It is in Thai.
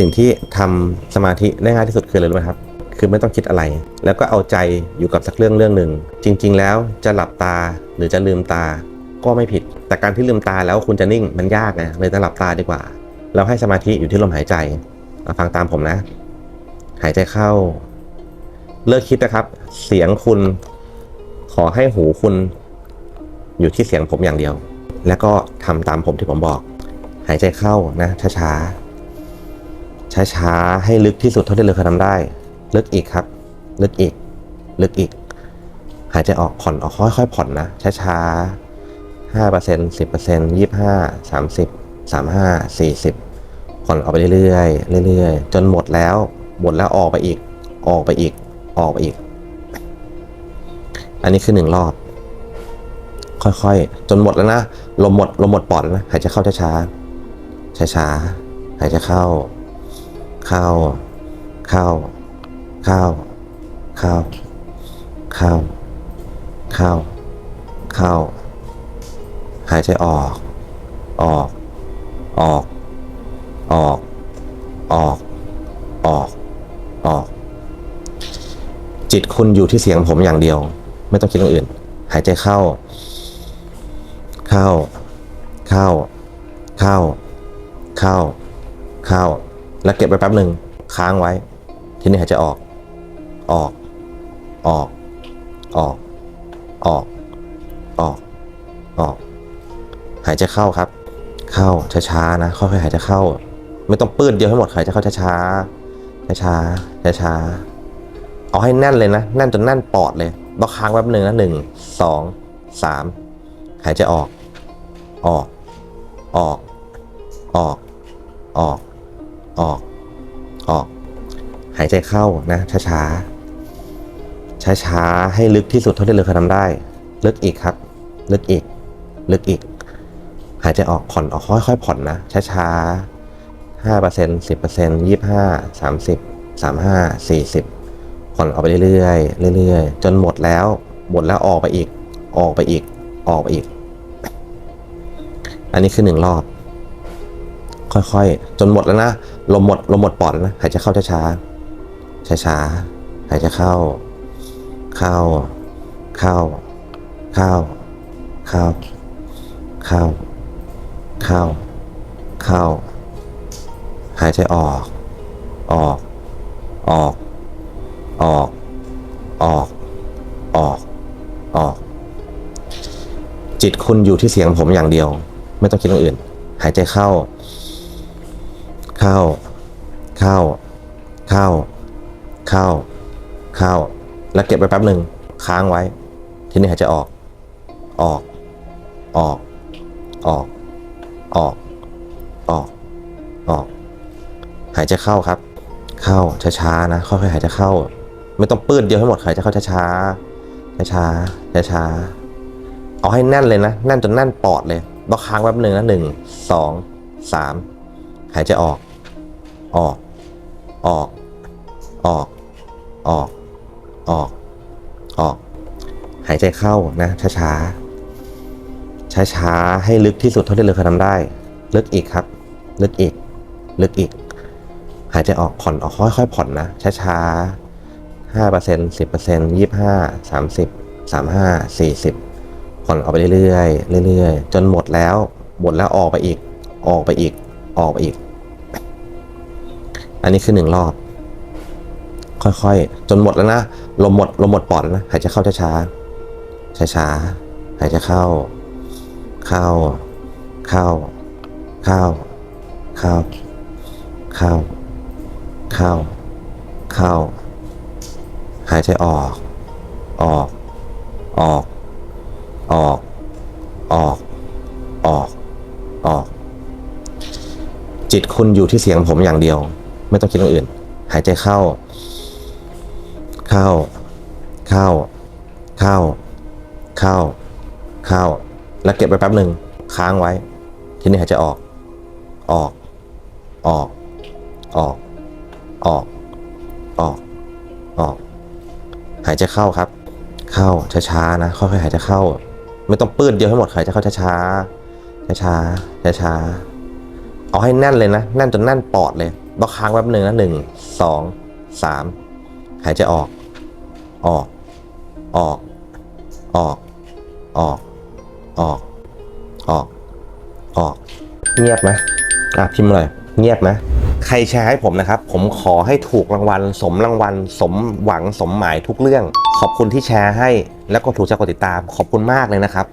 สิ่งที่ทำสมาธิได้ง่ายที่สุดคืออะไรรู้ไหมครับ คือไม่ต้องคิดอะไร แล้วก็เอาใจอยู่กับสักเรื่องเรื่องหนึ่ง จริง ๆ แล้วจะหลับตาหรือจะลืมตาก็ไม่ผิด แต่การที่ลืมตาแล้วคุณจะนิ่งมันยากไงเลยจะหลับตาดีกว่า เราให้สมาธิอยู่ที่ลมหายใจฟังตามผมนะ หายใจเข้า เลิกคิดนะครับ เสียงคุณขอให้หูคุณ อยู่ที่เสียงผมอย่างเดียว แล้วก็ทำตามผมที่ผมบอก หายใจเข้านะช้าๆ ช้าๆ ให้ลึกที่สุดเท่าที่เราเคยทำได้ ลึกอีกครับ ลึกอีก ลึกอีก หายใจออกผ่อนออกค่อยๆผ่อนนะ ช้าๆห้าเปอร์เซ็นต์สิบเปอร์เซ็นต์ยี่ห้าสามสิบสามห้าสี่สิบผ่อนออกไปเรื่อยๆเรื่อยๆ จนหมดแล้ว หมดแล้วออกไปอีก ออกไปอีก ออกไปอีก อันนี้คือหนึ่งรอบ ค่อยๆ จนหมดแล้วนะ ลมหมด ลมหมดปอดแล้วนะ หายใจเข้าช้าๆ ช้าๆ หายใจเข้า ข้าเข้าเข้าเข้าเข้าเข้าเข้าหายใจออก ออก ออก ออก ออก ออก ออก จิตคุณอยู่ที่เสียงผมอย่างเดียว ไม่ต้องคิดอย่างอื่น หายใจเข้า เข้า เข้า เข้า เข้า เข้า แล้วเก็บไปแป๊บหนึ่งค้างไว้ ทีนี้หายใจออก ออก ออก ออก ออก ออก ออก หายใจเข้าครับ เข้าช้าๆนะค่อยๆหายใจเข้า ไม่ต้องปื้ดเดียวให้หมดหายใจเข้าช้าๆช้าๆช้าๆเอาให้แน่นเลยนะแน่นจนแน่นปอดเลยต้องค้างแป๊บหนึ่งนะหนึ่งสองสามหายใจออก ออก ออก ออก ออก ออก ออก หายใจเข้านะ ช้าๆ ช้าๆ ให้ลึกที่สุดเท่าที่เราเคยทำได้ ลึกอีกครับ ลึกอีก ลึกอีก หายใจออกผ่อนออกค่อยๆผ่อนนะ ช้าๆห้าเปอร์เซ็นต์สิบเปอร์เซ็นต์ยี่ห้าสามสิบสามห้าสี่สิบผ่อนออกไปเรื่อยๆเรื่อยๆ จนหมดแล้ว หมดแล้วออกไปอีก ออกไปอีก ออกไปอีก อันนี้คือหนึ่งรอบ ค่อยๆ จนหมดแล้วนะ ลมหมดลมหมดปอดแล้วนะหายใจเข้าช้าๆช้าๆหายใจเข้า เข้า เข้า เข้า เข้า เข้า เข้า เข้า หายใจออก ออก ออก ออก ออก ออก ออก จิตคุณอยู่ที่เสียงผมอย่างเดียว ไม่ต้องคิดอย่างอื่น หายใจเข้า ข้าเข้าเข้าเข้าเข้าแล้วเก็บไปแป๊บหนึ่งค้างไว้ ทีนี้หายใจออก ออก ออก ออก ออก ออก ออก หายใจเข้าครับ เข้าช้าๆนะค่อยๆหายใจเข้า ไม่ต้องปื้ดเดียวให้หมดหายใจเข้าช้าๆช้าๆช้าๆเอาให้แน่นเลยนะแน่นจนแน่นปอดเลยต้องค้างแป๊บหนึ่งนะหนึ่งสองสามหายใจออก ออก ออก ออก ออก ออก ออก หายใจเข้านะ ช้าๆ ช้าๆ ให้ลึกที่สุดเท่าที่เราเคยทำได้ ลึกอีกครับ ลึกอีก ลึกอีก หายใจออกผ่อนออกค่อยๆผ่อนนะ ช้าๆห้าเปอร์เซ็นต์สิบเปอร์เซ็นต์ยี่สิบห้าสามสิบสามห้าสี่สิบผ่อนออกไปเรื่อยๆเรื่อยๆ จนหมดแล้ว หมดแล้วออกไปอีก ออกไปอีก ออกไปอีก อันนี้คือหนึ่งรอบ ค่อยๆ จนหมดแล้วนะ ลมหมด ลมหมดปอดแล้วนะ หายใจเข้าช้าๆ ช้าๆ หายใจเข้า เข้า เข้า เข้า เข้า เข้า เข้า เข้า หายใจออก ออก ออก ออก ออก ออก ออก จิตคุณอยู่ที่เสียงผมอย่างเดียว ไม่ต้องคิดอย่างอื่น หายใจเข้า เข้า เข้า เข้า เข้า เข้า แล้วเก็บไปแป๊บหนึ่งค้างไว้ ทีนี้หายใจออก ออก ออก ออก ออก ออก ออก หายใจเข้าครับ เข้าช้าๆนะค่อยๆหายใจเข้า ไม่ต้องปื้ดเดียวให้หมดหายใจเข้าช้าๆช้าๆช้าๆเอาให้แน่นเลยนะแน่นจนแน่นปอดเลย ต้องค้างแป๊บหนึ่งนะหนึ่งสองสามหายใจออก ออก ออก ออก ออก ออก ออก ออก เงียบไหมอะพิมพ์มาเลยเงียบไหมใครแชร์ให้ผมนะครับ ผมขอให้ถูกรางวัล สมรางวัล สมหวังสมหมายทุกเรื่อง ขอบคุณที่แชร์ให้ แล้วก็ถูกใจกดติดตาม ขอบคุณมากเลยนะครับ